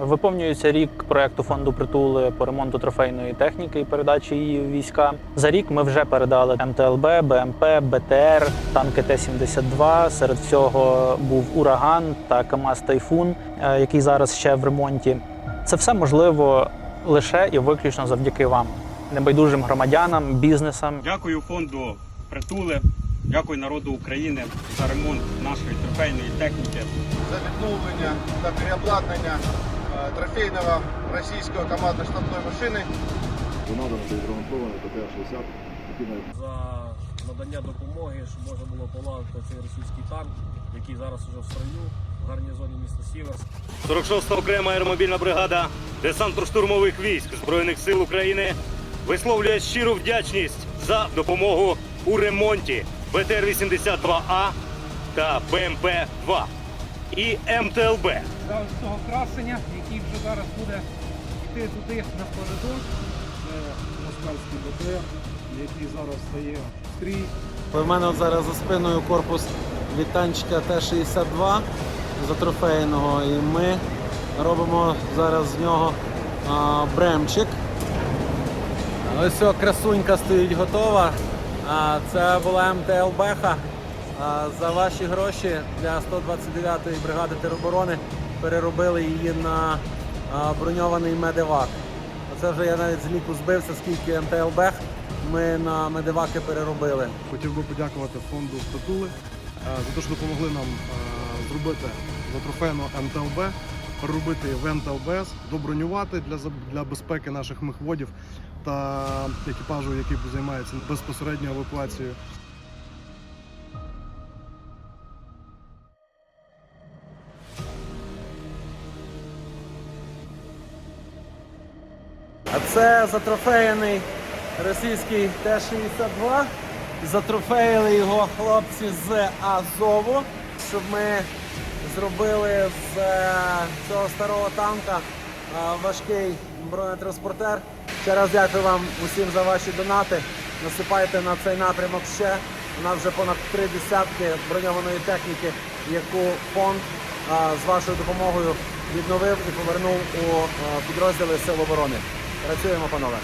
Виповнюється рік проекту фонду притули по ремонту трофейної техніки і передачі її в війська. За рік ми вже передали МТЛБ, БМП, БТР, танки Т-72. Серед всього був ураган та КАМАЗ Тайфун, е, який зараз ще в ремонті. Це все можливо лише і виключно завдяки вам, небайдужим громадянам, бізнесам Дякую фонду притули, дякую народу України за ремонт нашої трофейної техніки. за відновлення та переобладнання трофейного російського командно-штабної машини. Надано відремонтований ПТР-60, за надання допомоги, щоб можна було полагодити цей російський танк, який зараз уже в строю в гарнізоні міста Сіверськ. 46-та окрема аеромобільна бригада десантно-штурмових військ Збройних сил України висловлює щиру вдячність за допомогу у ремонті БТР-82А та БМП-2 і МТЛБ. за ось того красення, який вже зараз буде йти туди на коридор. Це москальський БТР, який зараз стає в стрій. У мене зараз за спиною корпус від танчика Т-62 за трофейного, і ми робимо зараз з нього а, бремчик. Ось ця красунька стоїть готова. А, це була МТЛБХ. За ваші гроші для 129-ї бригади тероборони переробили її на броньований медевак. Оце вже я навіть з ліку збився, скільки МТЛБХ ми на медеваки переробили. Хотів би подякувати фонду Притули е, за те, що допомогли нам е, зробити затрофейну МТЛБ, переробити в МТЛБС, добронювати для, для безпеки наших мехводів та екіпажу, який займається безпосередньо евакуацією. А це затрофеєний російський Т-62. Затрофеїли його хлопці з Азову, щоб ми зробили з е, цього старого танка е, важкий бронетранспортер. Ще раз дякую вам усім за ваші донати. Насипайте на цей напрямок ще. У нас вже понад три десятки броньованої техніки, яку фонд е, з вашою допомогою відновив і повернув у підрозділи Сил оборони. Працюємо, панове.